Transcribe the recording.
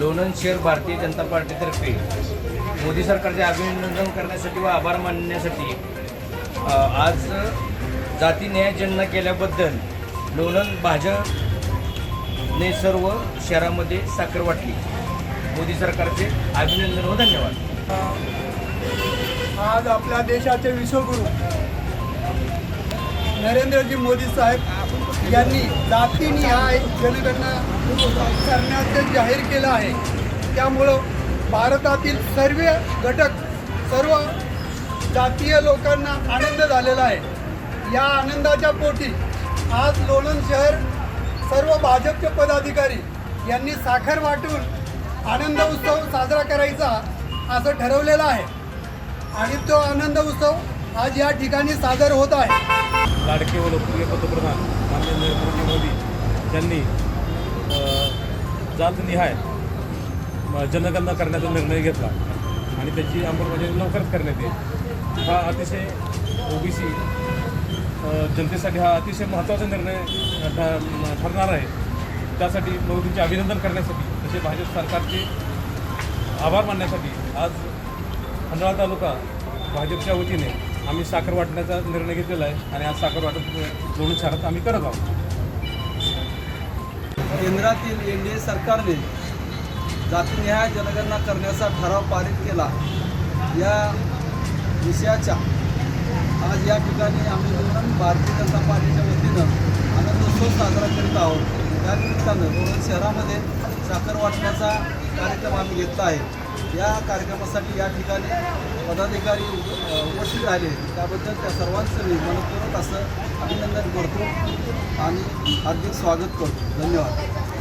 लोणंद शहर भारतीय जनता पार्टीतर्फे मोदी सरकारचे अभिनंदन करण्यासाठी व आभार मानण्यासाठी आज जाती न्याय जनना केल्याबद्दल लोणंद भाजपने सर्व शहरामध्ये साखर वाटली. मोदी सरकारचे अभिनंदन व धन्यवाद. आज आपल्या देशाचे विश्वगुरू नरेंद्रजी मोदी साहेब यांनी जातीनिहाय जनगणना करण्याचं जाहीर केलं आहे. त्यामुळं भारतातील सर्व घटक सर्व जातीय लोकांना आनंद झालेला आहे. या आनंदाच्या पोटी आज लोणंद शहर सर्व भाजपचे पदाधिकारी यांनी साखर वाटून आनंद उत्सव साजरा करायचा असं ठरवलेलं आहे. आणि तो आनंद उत्सव आज या ठिकाणी सादर होत आहे. लाडके व लोकप्रिय पंतप्रधान माननीय नरेंद्र मोदी यांनी जातनिहाय जनगणना करण्याचा निर्णय घेतला आणि त्याची अंमलबजावणी लवकरच करण्यात येईल. हा अतिशय ओबीसी जनतेसाठी हा अतिशय महत्त्वाचा निर्णय ठरणार आहे. त्यासाठी मोदींचे अभिनंदन करण्यासाठी तसे भाजप सरकारचे आभार मानण्यासाठी आज खंडाळा तालुका भाजपच्या वतीने आम्ही साखर वाटण्याचा निर्णय घेतलेला आहे आणि आज साखर वाटप दोन्ही शहरात आम्ही करत आहोत. केंद्रातील एन डी ए सरकारने जातीनिहाय जनगणना करण्याचा ठराव पारित केला. या विषयाच्या आज या ठिकाणी आम्ही लोणंद भारतीय जनता पार्टीच्या वतीनं आनंदोत्सव साजरा करीत आहोत. त्या निमित्तानं शहरामध्ये साखर वाटण्याचा कार्यक्रम आम्ही घेतला आहे. या कार्यक्रमासाठी या ठिकाणी पदाधिकारी उपस्थित राहिले. त्याबद्दल त्या सर्वांचं मी मनपूर्वक असं अभिनंदन करतो आणि हार्दिक स्वागत करतो. धन्यवाद.